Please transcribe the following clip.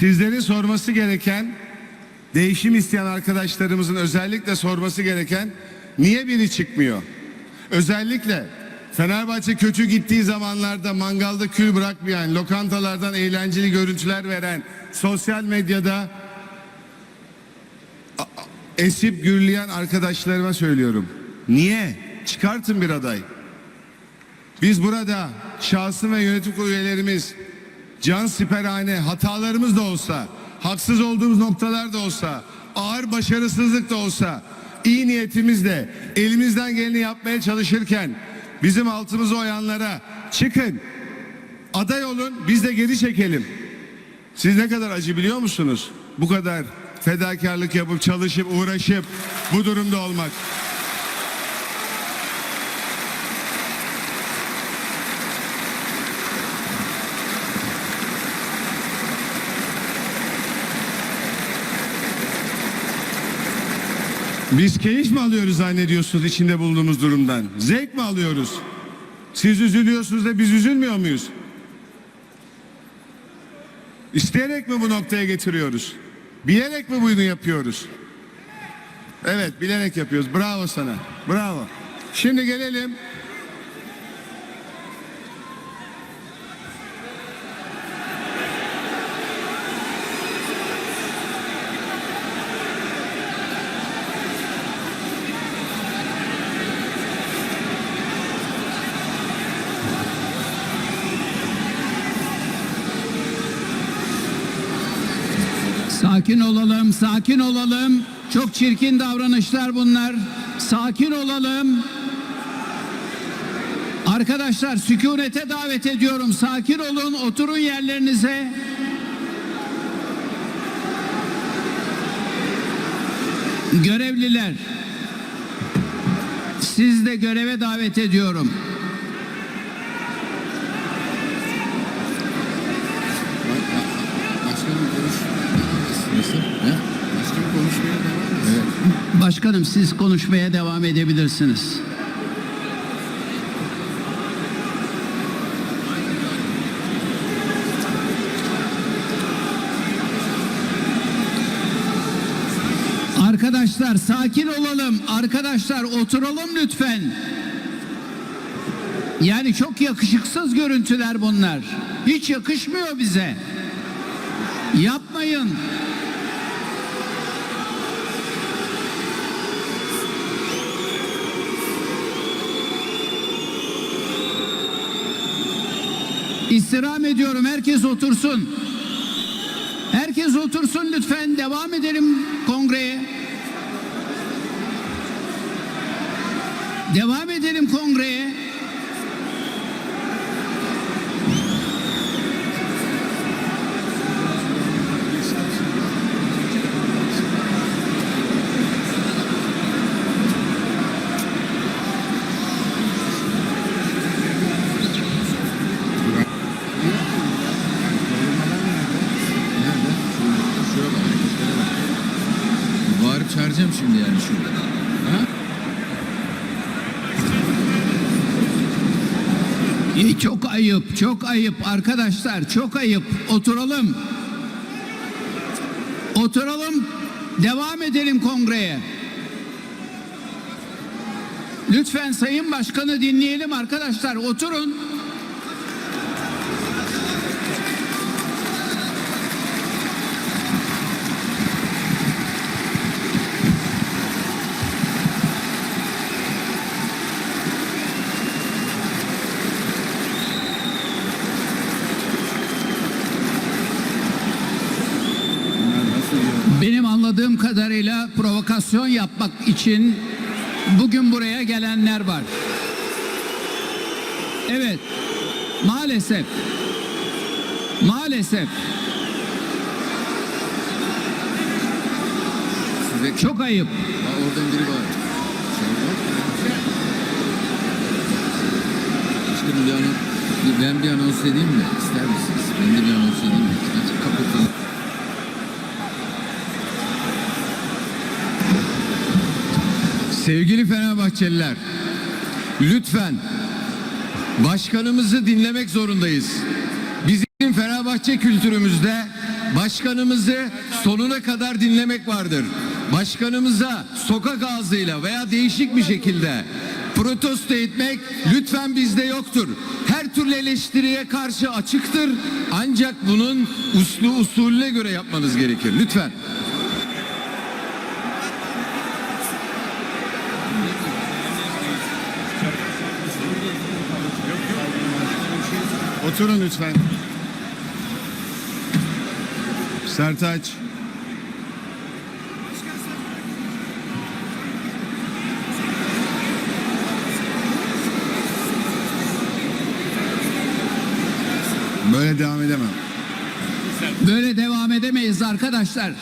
sizlerin sorması gereken, değişim isteyen arkadaşlarımızın özellikle sorması gereken niye biri çıkmıyor? Özellikle Fenerbahçe kötü gittiği zamanlarda mangalda kül bırakmayan, lokantalardan eğlenceli görüntüler veren, sosyal medyada esip gürleyen arkadaşlarıma söylüyorum. Niye? Çıkartın bir aday. Biz burada şahsım ve yönetim üyelerimiz can siperhane hatalarımız da olsa, haksız olduğumuz noktalar da olsa, ağır başarısızlık da olsa, iyi niyetimizle elimizden geleni yapmaya çalışırken bizim altımıza oyanlara çıkın, aday olun, biz de geri çekelim. Siz ne kadar acı biliyor musunuz? Bu kadar fedakarlık yapıp çalışıp uğraşıp bu durumda olmak. Biz keyif mi alıyoruz zannediyorsunuz içinde bulunduğumuz durumdan? Zevk mi alıyoruz? Siz üzülüyorsunuz da biz üzülmüyor muyuz? İsteyerek mi bu noktaya getiriyoruz? Bilerek mi bunu yapıyoruz? Evet bilerek yapıyoruz. Bravo sana. Bravo. Şimdi gelelim. Sakin olalım, sakin olalım. Çok çirkin davranışlar bunlar. Sakin olalım. Arkadaşlar sükunete davet ediyorum. Sakin olun, oturun yerlerinize. Görevliler. Siz de göreve davet ediyorum. Başkanım konuş. Nasıl? Ne? Başkanım konuşmaya devam et. Evet. Başkanım siz konuşmaya devam edebilirsiniz. Arkadaşlar sakin olalım. Arkadaşlar oturalım lütfen. Yani çok yakışıksız görüntüler bunlar. Hiç yakışmıyor bize. Yapmayın. İstirham ediyorum. Herkes otursun. Herkes otursun lütfen. Devam edelim kongreye. Devam edelim kongreye. Çağıracağım şimdi yani şurada. Ha? İyi, Çok ayıp, çok ayıp arkadaşlar, çok ayıp. Oturalım. Oturalım. Devam edelim kongreye. Lütfen Sayın Başkanı dinleyelim arkadaşlar. Oturun. Anladığım kadarıyla provokasyon yapmak için bugün buraya gelenler var. Evet. Maalesef. Maalesef. Size Çok ayıp. Oradan biri var. Başkanım bir anons, ben bir anons edeyim mi? İster misiniz? Ben de bir anons edeyim mi? Kapatın. Sevgili Fenerbahçeliler, lütfen başkanımızı dinlemek zorundayız. Bizim Fenerbahçe kültürümüzde başkanımızı sonuna kadar dinlemek vardır. Başkanımıza sokak ağzıyla veya değişik bir şekilde protesto etmek lütfen bizde yoktur. Her türlü eleştiriye karşı açıktır. Ancak bunun uslu usulüne göre yapmanız gerekir. Lütfen. Oturun lütfen. Sertaç. Böyle devam edemem. Böyle devam edemeyiz arkadaşlar.